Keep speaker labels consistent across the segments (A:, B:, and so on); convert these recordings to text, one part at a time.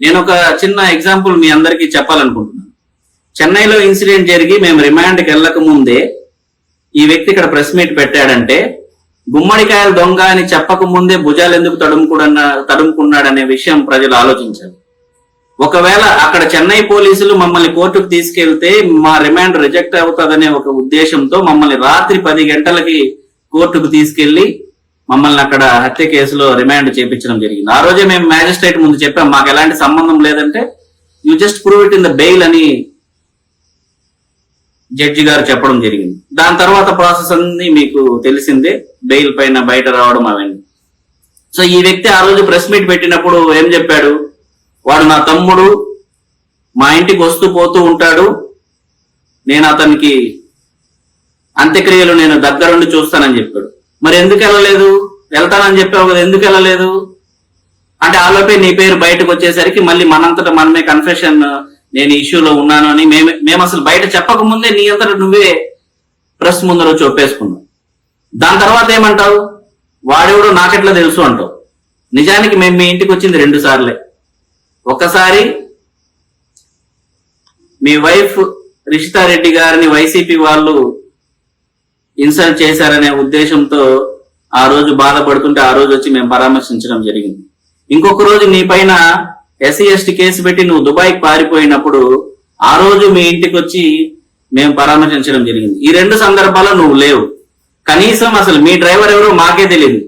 A: నేను ఒక చిన్న ఎగ్జాంపుల్ మీ అందరికీ చెప్పాలనుకుంటున్నాను. చెన్నైలో ఇన్సిడెంట్ జరిగి మేము రిమాండ్కి వెళ్ళక ముందే ఈ వ్యక్తి ఇక్కడ ప్రెస్ మీట్ పెట్టాడంటే గుమ్మడికాయల దొంగ అని చెప్పక ముందే భుజాలు ఎందుకు తడుముకుడన్న తడుముకున్నాడనే విషయం ప్రజలు ఆలోచించారు. ఒకవేళ అక్కడ చెన్నై పోలీసులు మమ్మల్ని కోర్టుకు తీసుకెళ్తే మా రిమాండ్ రిజెక్ట్ అవుతుందనే ఒక ఉద్దేశంతో మమ్మల్ని రాత్రి పది గంటలకి కోర్టుకు తీసుకెళ్ళి మమ్మల్ని అక్కడ హత్య కేసులో రిమాండ్ చేపించడం జరిగింది. ఆ రోజే మేము మ్యాజిస్ట్రేట్ ముందు చెప్పాం మాకు ఎలాంటి సంబంధం లేదంటే you just prove it in the bail అని జడ్జి గారు చెప్పడం జరిగింది. దాని తర్వాత ప్రాసెస్ అన్ని మీకు తెలిసిందే బెయిల్ పైన బయట రావడం అవన్నీ. సో ఈ వ్యక్తి ఆ రోజు ప్రెస్ మీట్ పెట్టినప్పుడు ఏం చెప్పాడు? వాడు నా తమ్ముడు మా ఇంటికి వస్తూ పోతూ ఉంటాడు. నేను అతనికి అంత్యక్రియలు నేను దగ్గరుండి చూస్తానని చెప్పాడు. మరి ఎందుకు వెళ్ళలేదు? వెళ్తానని చెప్పావు కదా ఎందుకు వెళ్ళలేదు? అంటే ఆలోపే నీ పేరు బయటకు వచ్చేసరికి మళ్ళీ మనంతట మనమే కన్ఫెషన్ నేను ఇష్యూలో ఉన్నాను అని మేము మేము అసలు బయట చెప్పక ముందే నీ అంతట నువ్వే ప్రెస్ ముందర వచ్చి ఒప్పేసుకున్నావు. దాని తర్వాత ఏమంటావు? వాడెవడో నాకెట్లా తెలుసు అంటావు. నిజానికి మేము మీ ఇంటికి వచ్చింది రెండు సార్లే. ఒకసారి మీ వైఫ్ రిషితారెడ్డి గారిని వైసీపీ వాళ్ళు ఇన్సల్ట్ చేశారనే ఉద్దేశంతో ఆ రోజు బాధపడుతుంటే ఆ రోజు వచ్చి మేము పరామర్శించడం జరిగింది. ఇంకొక రోజు నీ పైన ఎస్సీ ఎస్టీ కేసు పెట్టి నువ్వు దుబాయ్కి పారిపోయినప్పుడు ఆ రోజు మీ ఇంటికి వచ్చి మేము పరామర్శించడం జరిగింది. ఈ రెండు సందర్భాల్లో నువ్వు లేవు. కనీసం అసలు మీ డ్రైవర్ ఎవరో మాకే తెలియదు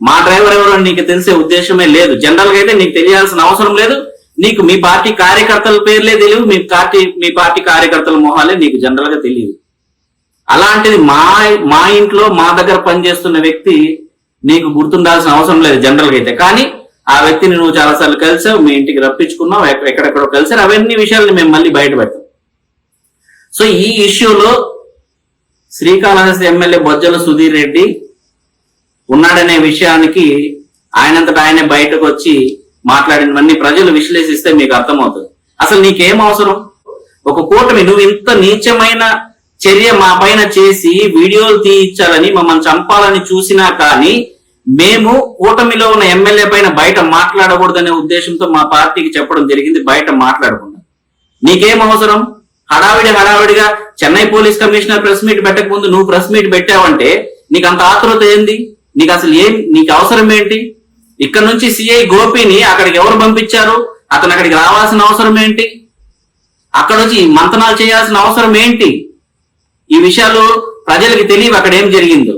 A: మా డ్రైవర్ ఎవరో నీకు తెలిసే ఉద్దేశమే లేదు. జనరల్గా అయితే నీకు తెలియాల్సిన అవసరం లేదు. నీకు మీ పార్టీ కార్యకర్తల పేర్లే తెలియదు మీ పార్టీ మీ పార్టీ కార్యకర్తల మొహాలే నీకు జనరల్గా తెలియదు అలాంటిది మా మా ఇంట్లో మా దగ్గర పనిచేస్తున్న వ్యక్తి నీకు గుర్తుండాల్సిన అవసరం లేదు జనరల్గా అయితే. కానీ ఆ వ్యక్తిని నువ్వు చాలాసార్లు కలిసావు మీ ఇంటికి రప్పించుకున్నావు ఎక్క- ఎక్కడెక్కడో కలిసారు అవన్నీ విషయాలను మేము మళ్ళీ బయట పెడతాం. సో ఈ ఇష్యూలో శ్రీకాళహస్తి ఎమ్మెల్యే బొజ్జల సుధీర్ రెడ్డి ఉన్నాడనే విషయానికి ఆయనంతటా ఆయనే బయటకు వచ్చి మాట్లాడినవన్నీ ప్రజలు విశ్లేషిస్తే మీకు అర్థమవుతుంది. అసలు నీకేం అవసరం? ఒక కూటమి నువ్వు ఇంత నీచమైన చర్య మా పైన చేసి వీడియోలు తీయించాలని మమ్మల్ని చంపాలని చూసినా కానీ మేము కూటమిలో ఉన్న ఎమ్మెల్యే పైన బయట మాట్లాడకూడదనే ఉద్దేశంతో మా పార్టీకి చెప్పడం జరిగింది బయట మాట్లాడకుండా. నీకేం అవసరం? హడావిడి హడావిడిగా Chennai police commissioner press meet పెట్టక ముందు నువ్వు ప్రెస్ మీట్ పెట్టావంటే నీకు అంత ఆతృత ఏంది? నీకు అసలు ఏం నీకు అవసరం ఏంటి? ఇక్కడ నుంచి సిఐ గోపిని అక్కడికి ఎవరు పంపించారు? అతను అక్కడికి రావాల్సిన అవసరం ఏంటి? అక్కడ వచ్చి మంతనాలు చేయాల్సిన అవసరం ఏంటి? ఈ విషయాలు ప్రజలకు తెలియవు అక్కడ ఏం జరిగిందో.